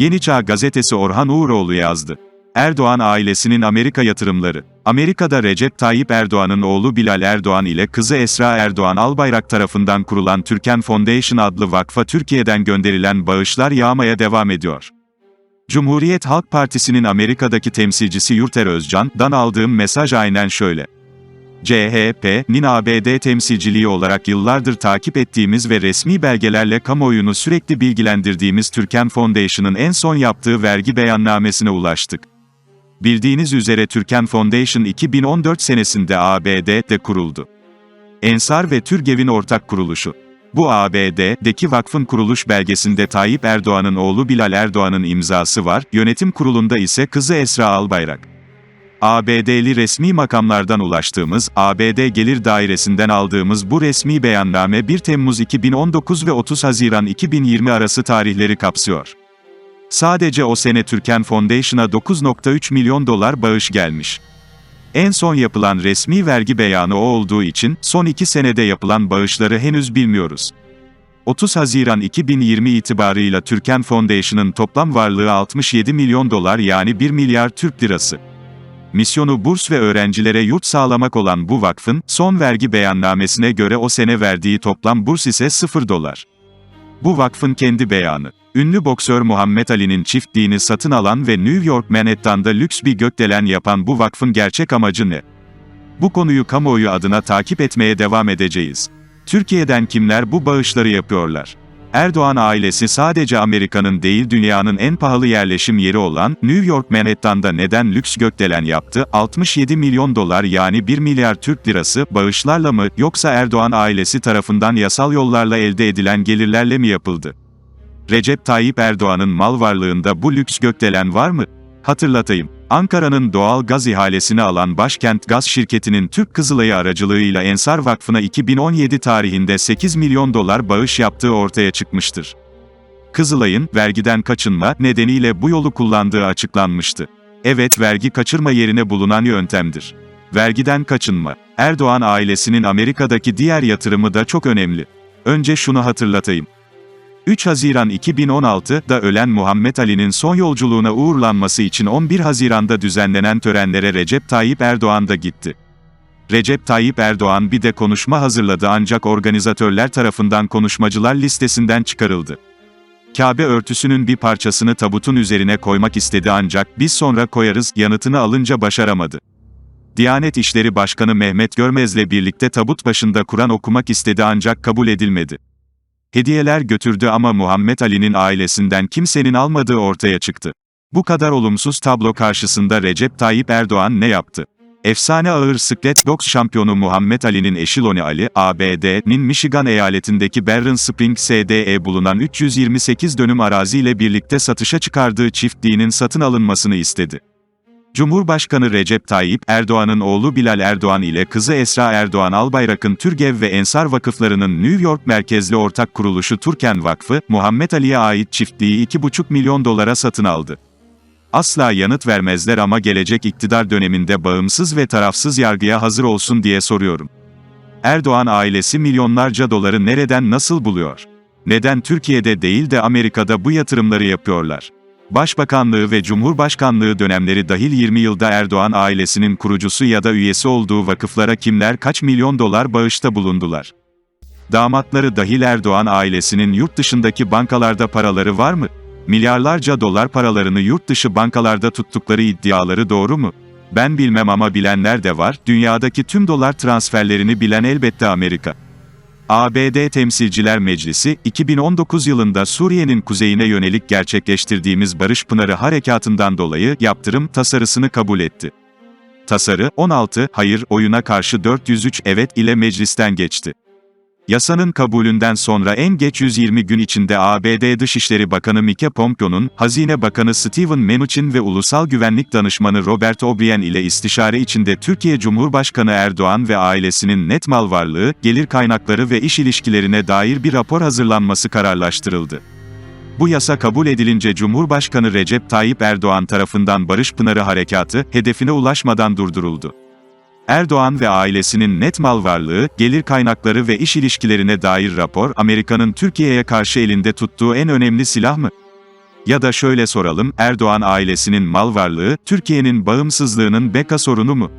Yeni Çağ gazetesi Orhan Uğuroğlu yazdı. Erdoğan ailesinin Amerika yatırımları. Amerika'da Recep Tayyip Erdoğan'ın oğlu Bilal Erdoğan ile kızı Esra Erdoğan Albayrak tarafından kurulan Türken Foundation adlı vakfa Türkiye'den gönderilen bağışlar yağmaya devam ediyor. Cumhuriyet Halk Partisi'nin Amerika'daki temsilcisi Yurter Özcan'dan aldığım mesaj aynen şöyle. CHP'nin ABD temsilciliği olarak yıllardır takip ettiğimiz ve resmi belgelerle kamuoyunu sürekli bilgilendirdiğimiz Türken Foundation'ın en son yaptığı vergi beyannamesine ulaştık. Bildiğiniz üzere Türken Foundation 2014 senesinde ABD'de kuruldu. Ensar ve Türgev'in ortak kuruluşu. Bu ABD'deki vakfın kuruluş belgesinde Tayyip Erdoğan'ın oğlu Bilal Erdoğan'ın imzası var, yönetim kurulunda ise kızı Esra Albayrak. ABD'li resmi makamlardan ulaştığımız, ABD Gelir Dairesi'nden aldığımız bu resmi beyanname 1 Temmuz 2019 ve 30 Haziran 2020 arası tarihleri kapsıyor. Sadece o sene Türken Foundation'a 9.3 milyon dolar bağış gelmiş. En son yapılan resmi vergi beyanı o olduğu için, son iki senede yapılan bağışları henüz bilmiyoruz. 30 Haziran 2020 itibarıyla Türken Foundation'ın toplam varlığı 67 milyon dolar yani 1 milyar Türk lirası. Misyonu burs ve öğrencilere yurt sağlamak olan bu vakfın, son vergi beyannamesine göre o sene verdiği toplam burs ise 0 dolar. Bu vakfın kendi beyanı. Ünlü boksör Muhammed Ali'nin çiftliğini satın alan ve New York Manhattan'da lüks bir gökdelen yapan bu vakfın gerçek amacı ne? Bu konuyu kamuoyu adına takip etmeye devam edeceğiz. Türkiye'den kimler bu bağışları yapıyorlar? Erdoğan ailesi sadece Amerika'nın değil dünyanın en pahalı yerleşim yeri olan New York Manhattan'da neden lüks gökdelen yaptı? 67 milyon dolar yani 1 milyar Türk lirası bağışlarla mı yoksa Erdoğan ailesi tarafından yasal yollarla elde edilen gelirlerle mi yapıldı? Recep Tayyip Erdoğan'ın mal varlığında bu lüks gökdelen var mı? Hatırlatayım. Ankara'nın doğal gaz ihalesini alan Başkent Gaz Şirketi'nin Türk Kızılayı aracılığıyla Ensar Vakfı'na 2017 tarihinde 8 milyon dolar bağış yaptığı ortaya çıkmıştır. Kızılay'ın, vergiden kaçınma nedeniyle bu yolu kullandığı açıklanmıştı. Evet vergi kaçırma yerine bulunan yöntemdir. Vergiden kaçınma. Erdoğan ailesinin Amerika'daki diğer yatırımı da çok önemli. Önce şunu hatırlatayım. 3 Haziran 2016'da ölen Muhammed Ali'nin son yolculuğuna uğurlanması için 11 Haziran'da düzenlenen törenlere Recep Tayyip Erdoğan da gitti. Recep Tayyip Erdoğan bir de konuşma hazırladı ancak organizatörler tarafından konuşmacılar listesinden çıkarıldı. Kabe örtüsünün bir parçasını tabutun üzerine koymak istedi ancak biz sonra koyarız yanıtını alınca başaramadı. Diyanet İşleri Başkanı Mehmet Görmez'le birlikte tabut başında Kur'an okumak istedi ancak kabul edilmedi. Hediyeler götürdü ama Muhammed Ali'nin ailesinden kimsenin almadığı ortaya çıktı. Bu kadar olumsuz tablo karşısında Recep Tayyip Erdoğan ne yaptı? Efsane ağır siklet boks şampiyonu Muhammed Ali'nin eşi Loni Ali, ABD'nin Michigan eyaletindeki Barron Springs SDE bulunan 328 dönüm araziyle birlikte satışa çıkardığı çiftliğinin satın alınmasını istedi. Cumhurbaşkanı Recep Tayyip Erdoğan'ın oğlu Bilal Erdoğan ile kızı Esra Erdoğan Albayrak'ın Türgev ve Ensar Vakıflarının New York merkezli ortak kuruluşu Turken Vakfı, Muhammed Ali'ye ait çiftliği 2,5 milyon dolara satın aldı. Asla yanıt vermezler ama gelecek iktidar döneminde bağımsız ve tarafsız yargıya hazır olsun diye soruyorum. Erdoğan ailesi milyonlarca doları nereden nasıl buluyor? Neden Türkiye'de değil de Amerika'da bu yatırımları yapıyorlar? Başbakanlığı ve Cumhurbaşkanlığı dönemleri dahil 20 yılda Erdoğan ailesinin kurucusu ya da üyesi olduğu vakıflara kimler kaç milyon dolar bağışta bulundular? Damatları dahil Erdoğan ailesinin yurt dışındaki bankalarda paraları var mı? Milyarlarca dolar paralarını yurt dışı bankalarda tuttukları iddiaları doğru mu? Ben bilmem ama bilenler de var, dünyadaki tüm dolar transferlerini bilen elbette Amerika. ABD Temsilciler Meclisi, 2019 yılında Suriye'nin kuzeyine yönelik gerçekleştirdiğimiz Barış Pınarı Harekatı'ndan dolayı yaptırım tasarısını kabul etti. Tasarı, 16 hayır oyuna karşı 403 evet ile meclisten geçti. Yasanın kabulünden sonra en geç 120 gün içinde ABD Dışişleri Bakanı Mike Pompeo'nun, Hazine Bakanı Steven Mnuchin ve Ulusal Güvenlik Danışmanı Robert O'Brien ile istişare içinde Türkiye Cumhurbaşkanı Erdoğan ve ailesinin net mal varlığı, gelir kaynakları ve iş ilişkilerine dair bir rapor hazırlanması kararlaştırıldı. Bu yasa kabul edilince Cumhurbaşkanı Recep Tayyip Erdoğan tarafından Barış Pınarı Harekatı, hedefine ulaşmadan durduruldu. Erdoğan ve ailesinin net mal varlığı, gelir kaynakları ve iş ilişkilerine dair rapor, Amerika'nın Türkiye'ye karşı elinde tuttuğu en önemli silah mı? Ya da şöyle soralım, Erdoğan ailesinin mal varlığı, Türkiye'nin bağımsızlığının beka sorunu mu?